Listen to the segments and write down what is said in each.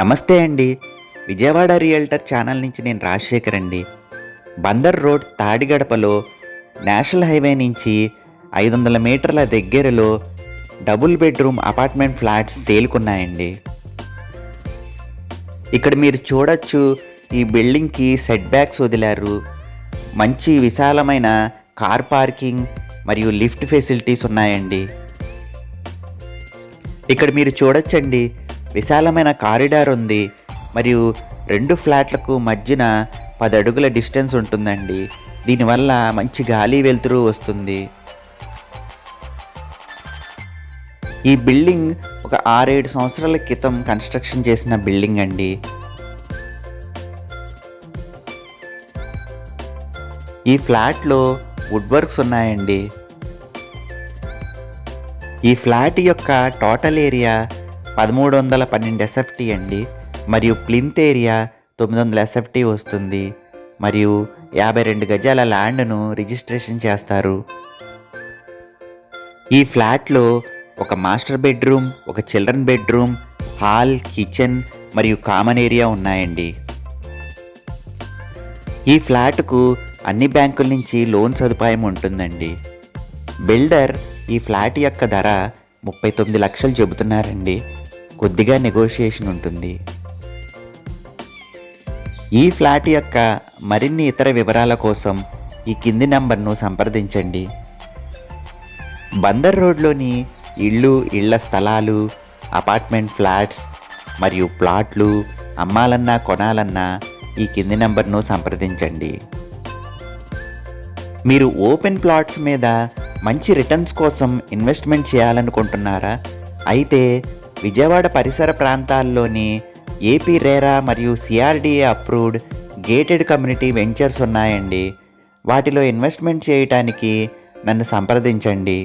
నమస్తే అండి. Vijayawada realtor channel నుంచి నేను రాజశేఖర్ అండి. బందర్ రోడ్ తాడిగడపలో నేషనల్ హైవే నుంచి ఐదు వందల మీటర్ల దగ్గరలో డబుల్ బెడ్రూమ్ అపార్ట్మెంట్ ఫ్లాట్స్ సేల్కున్నాయండి. ఇక్కడ మీరు చూడొచ్చు ఈ బిల్డింగ్కి సెట్ బ్యాక్స్ వదిలారు. మంచి విశాలమైన కార్ పార్కింగ్ మరియు లిఫ్ట్ ఫెసిలిటీస్ ఉన్నాయండి. ఇక్కడ మీరు చూడొచ్చండి. విశాలమైన కారిడార్ ఉంది. మరియు రెండు ఫ్లాట్లకు మధ్యన పది అడుగుల డిస్టెన్స్ ఉంటుందండి. దీనివల్ల మంచి గాలి వెలుతురు వస్తుంది. ఈ బిల్డింగ్ ఒక ఆరేడు సంవత్సరాల క్రితం కన్స్ట్రక్షన్ చేసిన బిల్డింగ్ అండి. ఈ ఫ్లాట్లో వుడ్ వర్క్స్ ఉన్నాయండి. ఈ ఫ్లాట్ యొక్క టోటల్ ఏరియా పదమూడు వందల పన్నెండు ఎస్ఎఫ్టీ అండి. మరియు ప్లింత్ ఏరియా తొమ్మిది వందల ఎస్ఎఫ్టీ వస్తుంది. మరియు యాభై రెండు గజాల ల్యాండ్ను రిజిస్ట్రేషన్ చేస్తారు. ఈ ఫ్లాట్లో ఒక మాస్టర్ బెడ్రూమ్ ఒక చిల్డ్రన్ బెడ్రూమ్ హాల్ కిచెన్ మరియు కామన్ ఏరియా ఉన్నాయండి. ఈ ఫ్లాట్కు అన్ని బ్యాంకుల నుంచి లోన్ సదుపాయం ఉంటుందండి. బిల్డర్ ఈ ఫ్లాట్ యొక్క ధర ముప్పై తొమ్మిది లక్షలు చెబుతున్నారండి. కొద్దిగా నెగోషియేషన్ ఉంటుంది. ఈ ఫ్లాట్ యొక్క మరిన్ని ఇతర వివరాల కోసం ఈ కింది నంబర్ను సంప్రదించండి. బందర్ రోడ్లోని ఇళ్ళు ఇళ్ళ స్థలాలు అపార్ట్మెంట్ ఫ్లాట్స్ మరియు ప్లాట్లు అమ్మాలన్నా కొనాలన్నా ఈ కింది నంబర్ను సంప్రదించండి. మీరు ఓపెన్ ప్లాట్స్ మీద మంచి రిటర్న్స్ కోసం ఇన్వెస్ట్మెంట్ చేయాలనుకుంటున్నారా? అయితే విజయవాడ పరిసర ప్రాంతాల్లోని ఏపీ రేరా మరియు CRDA approved gated community ventures ఉన్నాయండి. వాటిలో ఇన్వెస్ట్మెంట్ చేయటానికి నన్ను సంప్రదించండి.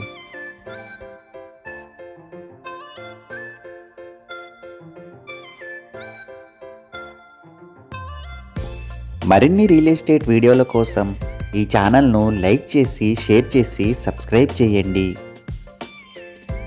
మరిన్ని రియల్ ఎస్టేట్ వీడియోల కోసం ఈ ఛానల్ను లైక్ చేసి షేర్ చేసి సబ్స్క్రైబ్ చేయండి.